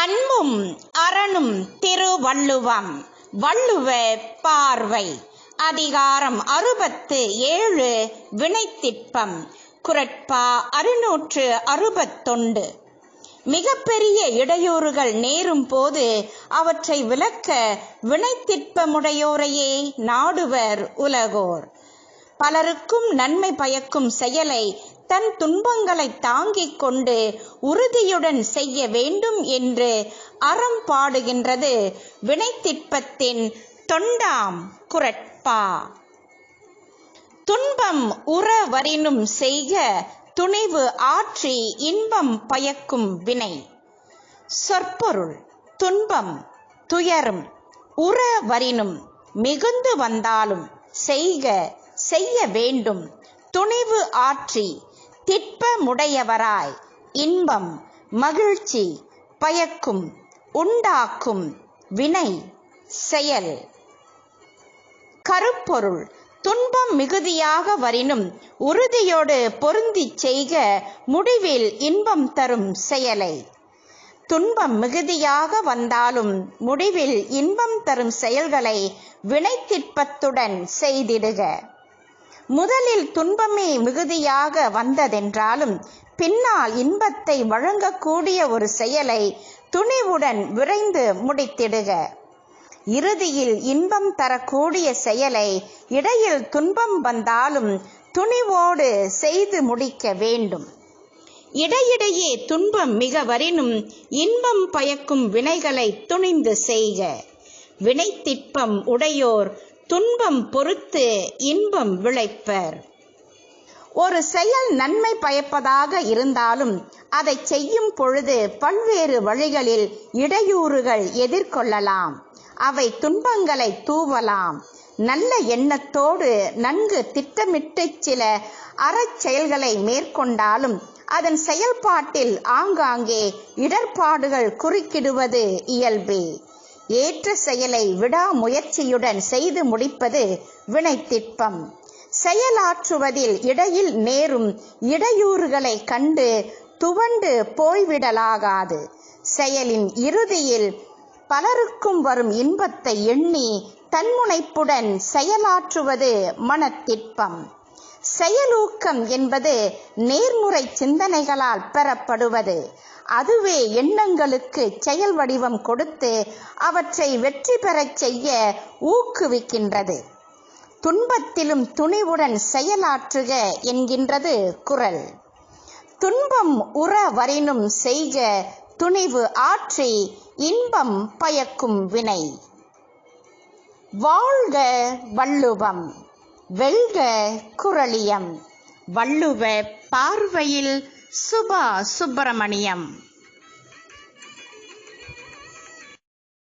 அன்பும் அரணும் திருவள்ளுவம். வள்ளுவ பார்வை. அதிகாரம் அறுபத்து ஏழு வினைத்திட்பம் குரட்பா அறுநூற்று அறுபத்தொண்டு மிகப்பெரிய இடையூறுகள் நேரும் போது அவற்றை விளக்க வினைத்திட்பமுடையோரையே நாடுவர் உலகோர். பலருக்கும் நன்மை பயக்கும் செயலை தன் துன்பங்களை தாங்கிக் கொண்டு உறுதியுடன் செய்ய வேண்டும் என்று அறம் பாடுகின்றது. வினைத்திற்பத்தின் தொண்டாம் குரட்பா. துன்பம் உற வரினும் செய்க துணிவு ஆற்றி இன்பம் பயக்கும் வினை. சொற்பொருள் துன்பம் துயரும் உற வரினும் மிகுந்து வந்தாலும் செய்க செய்ய வேண்டும் துணிவு ஆற்றி திட்பமுடையவராய் இன்பம் மகிழ்ச்சி பயக்கும் உண்டாக்கும் வினை செயல். கருப்பொருள் துன்பம் மிகுதியாக வரினும் உறுதியோடு பொருந்திச் செய்க முடிவில் இன்பம் தரும் செயலை. துன்பம் மிகுதியாக வந்தாலும் முடிவில் இன்பம் தரும் செயல்களை வினைத்திற்பத்துடன் செய்திடுக. முதலில் துன்பமே மிகுதியாக வந்ததென்றாலும் பின்னால் இன்பத்தை வழங்கக்கூடிய ஒரு செயலை துணிவுடன் விரைந்து முடித்திடுக. இறுதியில் இன்பம் தரக்கூடிய செயலை இடையில் துன்பம் வந்தாலும் துணிவோடு செய்து முடிக்க வேண்டும். இடையிடையே துன்பம் மிக வரினும் இன்பம் பயக்கும் வினைகளை துணிந்து செய்க. வினைத்திட்பம் உடையோர் துன்பம் பொறுத்து இன்பம் விளைப்பர். ஒரு செயல் நன்மை பயப்பதாக இருந்தாலும் அதை செய்யும் பொழுது பல்வேறு வழிகளில் இடையூறுகள் எதிர்கொள்ளலாம். அவை துன்பங்களை தூவலாம். நல்ல எண்ணத்தோடு நன்கு திட்டமிட்டு சில அறச்செயல்களை மேற்கொண்டாலும் அதன் செயல்பாட்டில் ஆங்காங்கே இடர்பாடுகள் குறுக்கிடுவது இயல்பே. ஏற்ற செயலை விடாமுயற்சியுடன் செய்து முடிப்பது வினைத்திட்பம். செயலாற்றுவதில் இடையில் நேரும் இடையூறுகளை கண்டு துவண்டு போய்விடலாகாது. செயலின் இறுதியில் பலருக்கும் வரும் இன்பத்தை எண்ணி தன்முனைப்புடன் செயலாற்றுவது மனத்திட்பம். செயலூக்கம் என்பது நேர்முறை சிந்தனைகளால் பெறப்படுவது. அதுவே எண்ணங்களுக்கு செயல் வடிவம் கொடுத்து அவற்றை வெற்றி பெறச் செய்ய ஊக்குவிக்கின்றது. துன்பத்திலும் துணிவுடன் செயலாற்றுக என்கின்றது குரல். துன்பம் உற வரினும் செய்க துணிவு ஆற்றி இன்பம் பயக்கும் வினை. வாழ்க வள்ளுவம். வெல்க குரளியம் வள்ளுவ பார்வையில் சுபா சுப்பிரமணியம்.